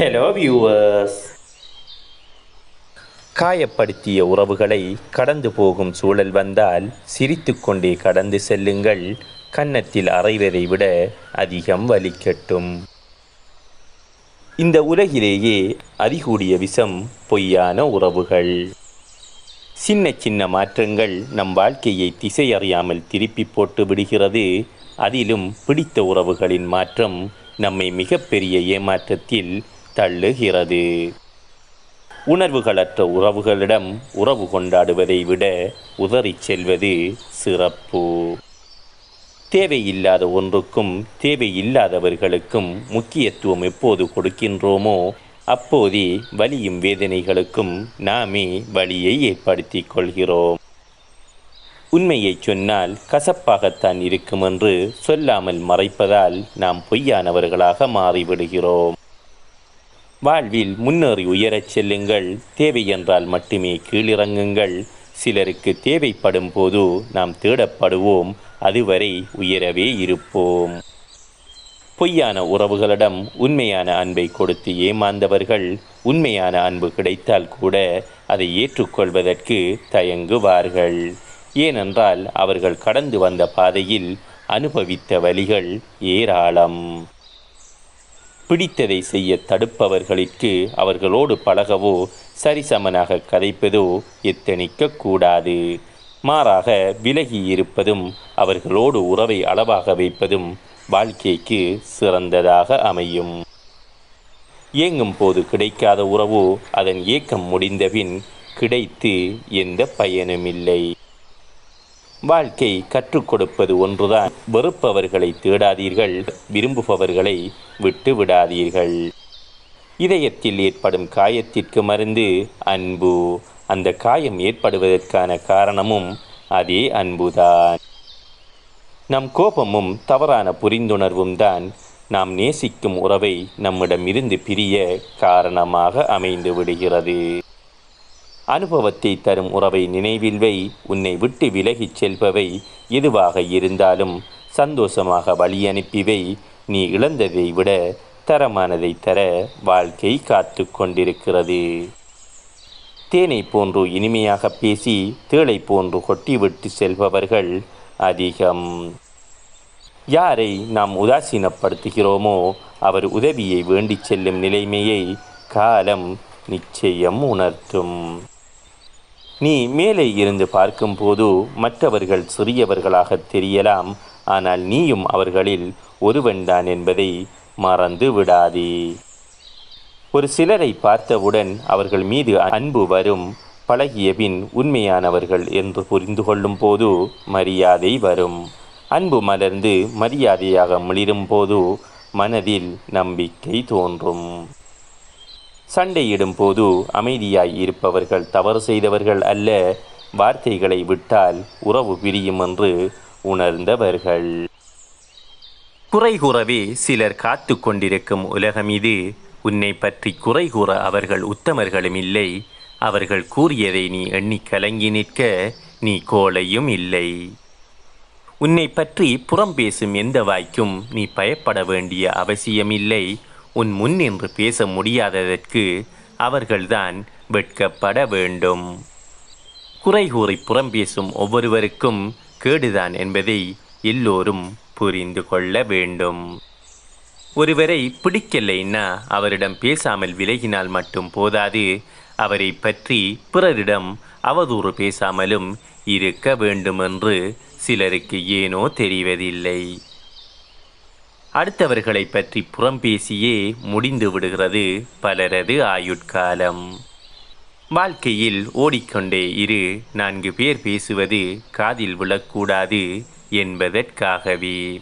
Hello viewers காயப்படுத்திய உறவுகளை கடந்து போகும் சூழல் வந்தால் சிரித்துக்கொண்டே கடந்து செல்லுங்கள். கன்னத்தில் அறைவதை விட அதிகம் வலிக்கட்டும். இந்த உலகிலேயே அதிகூடிய விஷம் பொய்யான உறவுகள். சின்ன சின்ன மாற்றங்கள் நம் வாழ்க்கையை திசையறியாமல் திருப்பி போட்டு விடுகிறது. அதிலும் பிடித்த உறவுகளின் மாற்றம் நம்மை மிகப்பெரிய ஏமாற்றத்தில் தள்ளுகிறது. உணர்வுகளற்ற உறவுகளிடம் உறவு கொண்டாடுவதை விட உதறிச் செல்வது சிறப்பு. தேவையில்லாத ஒன்றுக்கும் தேவையில்லாதவர்களுக்கும் முக்கியத்துவம் எப்போது கொடுக்கின்றோமோ அப்போதே வலியும் வேதனைகளுக்கும் நாமே வழியை ஏற்படுத்திக் கொள்கிறோம். உண்மையை சொன்னால் கசப்பாகத்தான் இருக்கும் என்று சொல்லாமல் மறைப்பதால் நாம் பொய்யானவர்களாக மாறிவிடுகிறோம். வாழ்வில் முன்னேறி உயரச் செல்லுங்கள். தேவை என்றால் மட்டுமே கீழிறங்குங்கள். சிலருக்கு தேவைப்படும் போது நாம் தேடப்படுவோம். அதுவரை உயரவே இருப்போம். பொய்யான உறவுகளிடம் உண்மையான அன்பை கொடுத்து ஏமாந்தவர்கள் உண்மையான அன்பு கிடைத்தால் கூட அதை ஏற்றுக்கொள்வதற்கு தயங்குவார்கள். ஏனென்றால் அவர்கள் கடந்து வந்த பாதையில் அனுபவித்த வழிகள் ஏராளம். பிடித்ததை செய்ய தடுப்பவர்களுக்கு அவர்களோடு பழகவோ சரிசமனாக கதைப்பதோ எத்தனிக்க கூடாது. மாறாக விலகி இருப்பதும் அவர்களோடு உறவை அளவாக வைப்பதும் வாழ்க்கைக்கு சிறந்ததாக அமையும். ஏங்கும் போது கிடைக்காத உறவோ அதன் ஏக்கம் முடிந்தபின் கிடைத்து எந்த பயனுமில்லை. வாழ்க்கை கற்றுக் கொடுப்பது ஒன்றுதான். வெறுப்பவர்களை தேடாதீர்கள். விரும்புபவர்களை விட்டு விடாதீர்கள். இதயத்தில் ஏற்படும் காயத்திற்கு மருந்து அன்பு. அந்த காயம் ஏற்படுவதற்கான காரணமும் அதே அன்புதான். நம் கோபமும் தவறான புரிந்துணர்வும் தான் நாம் நேசிக்கும் உறவை நம்மிடமிருந்து பிரிய காரணமாக அமைந்து விடுகிறது. அனுபவத்தை தரும் உறவை நினைவில் வை உன்னை விட்டு விலகிச் செல்பவை எதுவாக இருந்தாலும் சந்தோஷமாக வழி அனுப்பிவை நீ இழந்ததை விட தரமானதை தர வாழ்க்கை காத்து கொண்டிருக்கிறது. தேனை போன்று இனிமையாக பேசி தேளை போன்று கொட்டிவிட்டு செல்பவர்கள் அதிகம். யாரை நாம் உதாசீனப்படுத்துகிறோமோ அவர் உதவியை வேண்டிச் செல்லும் நிலைமையை காலம் நிச்சயம் உணர்த்தும். நீ மேலே இருந்து பார்க்கும்போது மற்றவர்கள் சிறியவர்களாக தெரியலாம் ஆனால் நீயும் அவர்களில் ஒருவன்தான் என்பதை மறந்து விடாதே. ஒரு சிலரை பார்த்தவுடன் அவர்கள் மீது அன்பு வரும் பழகிய பின் உண்மையானவர்கள் என்று புரிந்து கொள்ளும் போது மரியாதை வரும். அன்பு மலர்ந்து மரியாதையாக மிளிரும் போது மனதில் நம்பிக்கை தோன்றும். சண்டையிடும் போது அமைதியாய் இருப்பவர்கள் தவறு செய்தவர்கள் அல்ல வார்த்தைகளை விட்டால் உறவு பிரியும் என்று உணர்ந்தவர்கள். குறை கூறவே சிலர் காத்து கொண்டிருக்கும் உலகம் இது. உன்னை பற்றி குறை கூற அவர்கள் உத்தமர்களும் இல்லை. அவர்கள் கூறியதை நீ எண்ணி கலங்கி நிற்க நீ கோளையும் இல்லை. உன்னை பற்றி புறம் பேசும் எந்த வாய்க்கும் நீ பயப்பட வேண்டிய அவசியமில்லை. உன் முன் நின்று பேச முடியாததற்கு அவர்கள்தான் வெட்கப்பட வேண்டும். குறை கூறி புறம் பேசும் ஒவ்வொருவருக்கும் கேடுதான் என்பதை எல்லோரும் புரிந்து கொள்ள வேண்டும். ஒருவரை பிடிக்கலைன்னா அவரிடம் பேசாமல் விலகினால் மட்டும் போதாது. அவரை பற்றி பிறரிடம் அவதூறு பேசாமலும் இருக்க வேண்டுமென்று சிலருக்கு ஏனோ தெரிவதில்லை. அடுத்தவர்களை பற்றி புறம் பேசியே முடிந்து விடுகிறது பலரது ஆயுட்காலம். வாழ்க்கையில் ஓடிக்கொண்டே இரு நான்கு பேர் பேசுவது காதில் விழக்கூடாது என்பதற்காகவே.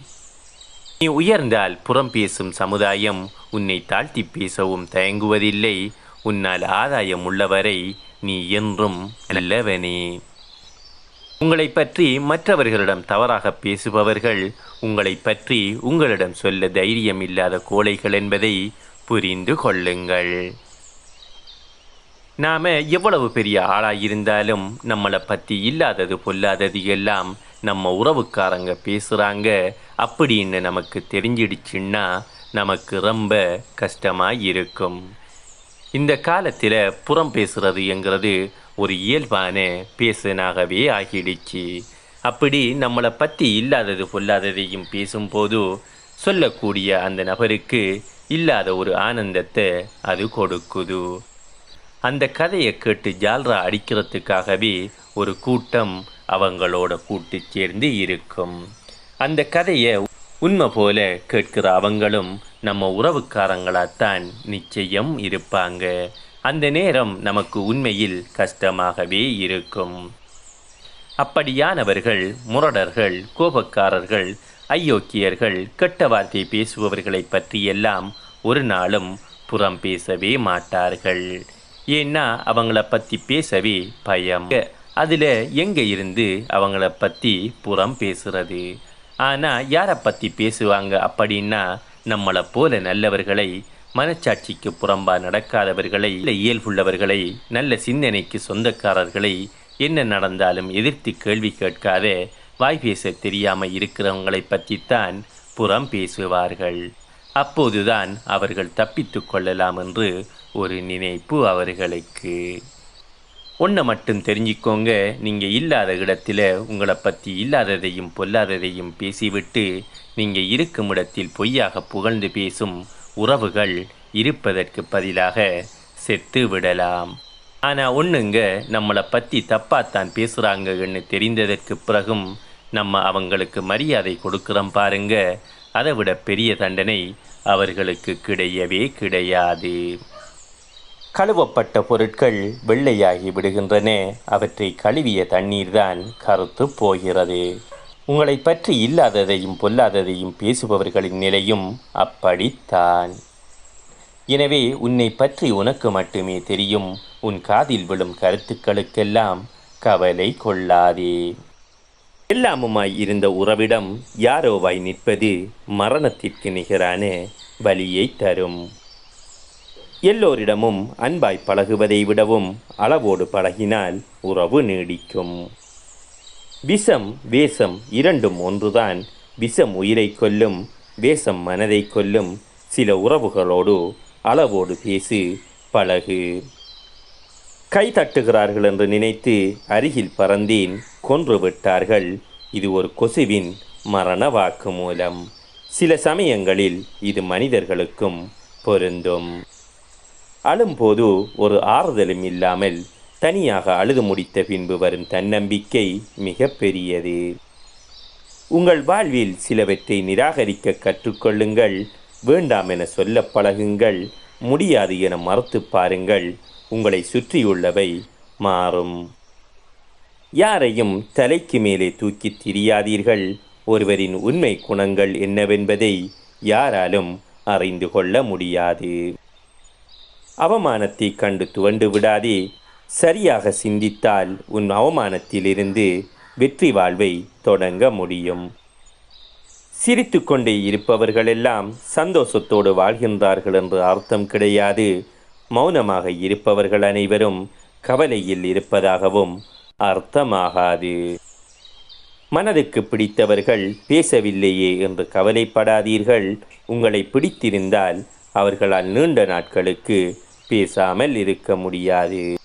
நீ உயர்ந்தால் புறம் பேசும் சமுதாயம் உன்னை தாழ்த்தி பேசவும் தயங்குவதில்லை. உன்னால் ஆதாயம் உள்ளவரை நீ என்றும் நல்லவனே. உங்களை பற்றி மற்றவர்களிடம் தவறாக பேசுபவர்கள் உங்களை பற்றி உங்களிடம் சொல்ல தைரியம் இல்லாத கோழைகள் என்பதை புரிந்து கொள்ளுங்கள். நாம எவ்வளவு பெரிய ஆளாயிருந்தாலும் நம்மளை பற்றி இல்லாதது பொல்லாதது எல்லாம் நம்ம உறவுக்காரங்க பேசுகிறாங்க அப்படின்னு நமக்கு தெரிஞ்சிடுச்சுன்னா நமக்கு ரொம்ப கஷ்டமாக இருக்கும் இந்த காலத்தில் புறம் பேசுகிறது என்கிறது ஒரு இயல்பான பேசனாகவே ஆகிடுச்சு. அப்படி நம்மளை பற்றி இல்லாதது பொல்லாததையும் பேசும்போது சொல்லக்கூடிய அந்த நபருக்கு இல்லாத ஒரு ஆனந்தத்தை அது கொடுக்குது. அந்த கதையை கேட்டு ஜால்ரா அடிக்கிறதுக்காகவே ஒரு கூட்டம் அவங்களோட கூட்டு சேர்ந்து இருக்கும். அந்த கதையை உண்மை போல கேட்கிற அவங்களும் நம்ம உறவுக்காரங்களாத்தான் நிச்சயம் இருப்பாங்க. அந்த நேரம் நமக்கு உண்மையில் கஷ்டமாகவே இருக்கும். அப்படியானவர்கள் முரடர்கள் கோபக்காரர்கள் ஐயோக்கியர்கள் கெட்ட வார்த்தை பேசுபவர்களை பற்றியெல்லாம் ஒரு நாளும் புறம் பேசவே மாட்டார்கள். ஏன்னா அவங்கள பற்றி பேசவே பயம். அதில் எங்கே இருந்து அவங்கள பற்றி புறம் பேசுறது? ஆனால் யாரை பற்றி பேசுவாங்க அப்படின்னா நம்மளை போல நல்லவர்களை மனச்சாட்சிக்கு புறம்பா நடக்காதவர்களை இயல்புள்ளவர்களை நல்ல சிந்தனைக்கு சொந்தக்காரர்களை என்ன நடந்தாலும் எதிர்த்து கேள்வி கேட்காத வாய் பேச தெரியாமல் இருக்கிறவங்களை பற்றித்தான் புறம் பேசுவார்கள். அப்போதுதான் அவர்கள் தப்பித்து கொள்ளலாம் என்று ஒரு நினைப்பு அவர்களுக்கு. ஒன்றை மட்டும் தெரிஞ்சுக்கோங்க நீங்கள் இல்லாத இடத்துல உங்களை பற்றி இல்லாததையும் பொல்லாததையும் பேசிவிட்டு நீங்கள் இருக்கும் இடத்தில் பொய்யாக புகழ்ந்து பேசும் உறவுகள் இருப்பதற்கு பதிலாக செத்து விடலாம் ஆனால் ஒன்றுங்க நம்மளை பற்றி தப்பாத்தான் பேசுகிறாங்கன்னு தெரிந்ததற்கு பிறகும் நம்ம அவங்களுக்கு மரியாதை கொடுக்குறோம் பாருங்க. அதை விட பெரிய தண்டனை அவர்களுக்கு கிடையவே கிடையாது. கழுவப்பட்ட பொருட்கள் வெள்ளையாகி விடுகின்றன. அவற்றை கழுவிய தண்ணீர்தான் கருத்து போகிறது. உங்களை பற்றி இல்லாததையும் பொல்லாததையும் பேசுபவர்களின் நிலையும் அப்படித்தான். எனவே உன்னை பற்றி உனக்கு மட்டுமே தெரியும் உன் காதில் விழும் கருத்துக்களுக்கெல்லாம் கவலை கொள்ளாதே. எல்லாமுமாய் இருந்த உறவிடம் யாரோவாய் நிற்பது மரணத்திற்கு நிகரான வலியை தரும். எல்லோரிடமும் அன்பாய் பழகுவதை விடவும் அளவோடு பழகினால் உறவு நீடிக்கும். விஷம் வேஷம் இரண்டும் ஒன்றுதான். விஷம் உயிரை கொல்லும் வேஷம் மனதை கொல்லும். சில உறவுகளோடு அளவோடு பேசு பழகு. கை தட்டுகிறார்கள் என்று நினைத்து அருகில் பறந்தேன் கொன்று விட்டார்கள். இது ஒரு கொசுவின் மரண வாக்கு மூலம். சில சமயங்களில் இது மனிதர்களுக்கும் பொருந்தும். அழும்போது ஒரு ஆறுதலும் இல்லாமல் தனியாக அழுது முடித்த பின்பு வரும் தன்னம்பிக்கை மிக பெரியது. உங்கள் வாழ்வில் சிலவற்றை நிராகரிக்க கற்றுக்கொள்ளுங்கள். வேண்டாம் என சொல்ல பழகுங்கள். முடியாது என மறுத்து பாருங்கள். உங்களை சுற்றியுள்ளவை மாறும். யாரையும் தலைக்கு மேலே தூக்கித் திரியாதீர்கள். ஒருவரின் உண்மை குணங்கள் என்னவென்பதை யாராலும் அறிந்து கொள்ள முடியாது. அவமானத்தை கண்டு துவண்டு விடாதே. சரியாக சிந்தித்தால் உன் அவமானத்திலிருந்து வெற்றி வாழ்வை தொடங்க முடியும். சிரித்து கொண்டே இருப்பவர்களெல்லாம் சந்தோஷத்தோடு வாழ்கின்றார்கள் என்று அர்த்தம் கிடையாது. மௌனமாக இருப்பவர்கள் அனைவரும் கவலையில் இருப்பதாகவும் அர்த்தமாகாது. மனதுக்கு பிடித்தவர்கள் பேசவில்லையே என்று கவலைப்படாதீர்கள். உங்களை பிடித்திருந்தால் அவர்களால் நீண்ட நாட்களுக்கு பேசாமல் இருக்க முடியாது.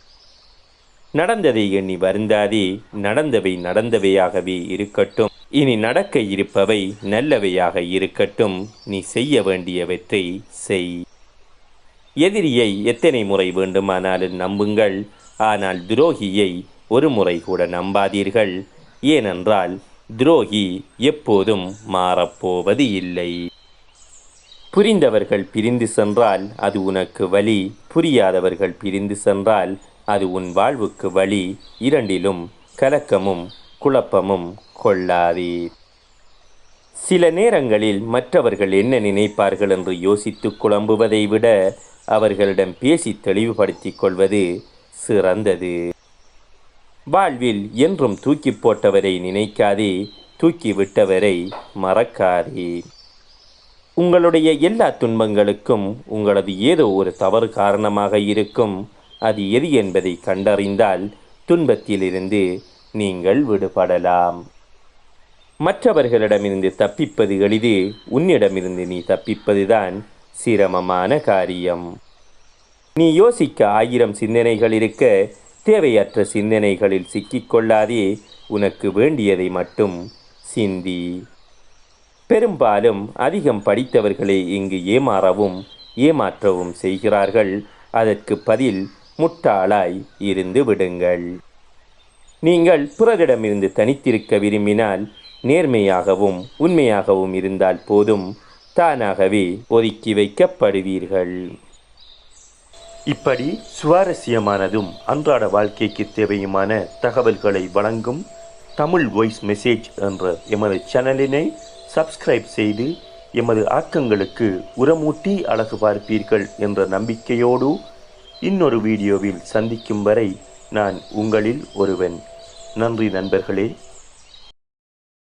நடந்ததை எண்ணி வருந்தாதே நடந்தவை நடந்தவையாகவே இருக்கட்டும். இனி நடக்க இருப்பவை நல்லவையாக இருக்கட்டும். நீ செய்ய வேண்டியவற்றை செய். எதிரியை எத்தனை முறை வேண்டுமானாலும் நம்புங்கள். ஆனால் துரோகியை ஒரு முறை கூட நம்பாதீர்கள். ஏனென்றால் துரோகி எப்போதும் மாறப்போவது இல்லை. புரிந்தவர்கள் பிரிந்து சென்றால் அது உனக்கு வழி புரியாதவர்கள் பிரிந்து சென்றால் அது உன் வாழ்வுக்கு வழி இரண்டிலும் கலக்கமும் குழப்பமும் கொள்ளாதே சில நேரங்களில் மற்றவர்கள் என்ன நினைப்பார்கள் என்று யோசித்து குழம்புவதை விட அவர்களிடம் பேசி தெளிவுபடுத்தி கொள்வது சிறந்தது. வாழ்வில் என்றும் தூக்கி போட்டவரை நினைக்காதே தூக்கி விட்டவரை மறக்காதே. உங்களுடைய எல்லா துன்பங்களுக்கும் உங்களது ஏதோ ஒரு தவறு காரணமாக இருக்கும். அது எது என்பதை கண்டறிந்தால் துன்பத்திலிருந்து நீங்கள் விடுபடலாம். மற்றவர்களிடமிருந்து தப்பிப்பது எளிது உன்னிடமிருந்து நீ தப்பிப்பதுதான் சிரமமான காரியம். நீ யோசிக்க ஆயிரம் சிந்தனைகள் இருக்க தேவையற்ற சிந்தனைகளில் சிக்கிக்கொள்ளாதே உனக்கு வேண்டியதை மட்டும் சிந்தி. பெரும்பாலும் அதிகம் படித்தவர்களே இங்கு ஏமாறவும் ஏமாற்றவும் செய்கிறார்கள். அதற்கு பதில் முட்டாளாய் இருந்து விடுங்கள். நீங்கள் பிறரிடமிருந்து தனித்திருக்க விரும்பினால் நேர்மையாகவும் உண்மையாகவும் இருந்தால் போதும். தானாகவே ஒதுக்கி வைக்கப்படுவீர்கள். இப்படி சுவாரஸ்யமானதும் அன்றாட வாழ்க்கைக்கு தேவையுமான தகவல்களை வழங்கும் தமிழ் வாய்ஸ் மெசேஜ் என்ற எமது சேனலினை சப்ஸ்கிரைப் செய்து எமது ஆக்கங்களுக்கு உரமூட்டி அழகு பார்ப்பீர்கள் என்ற நம்பிக்கையோடு இன்னொரு வீடியோவில் சந்திக்கும் வரை நான் உங்களில் ஒருவன். நன்றி நண்பர்களே.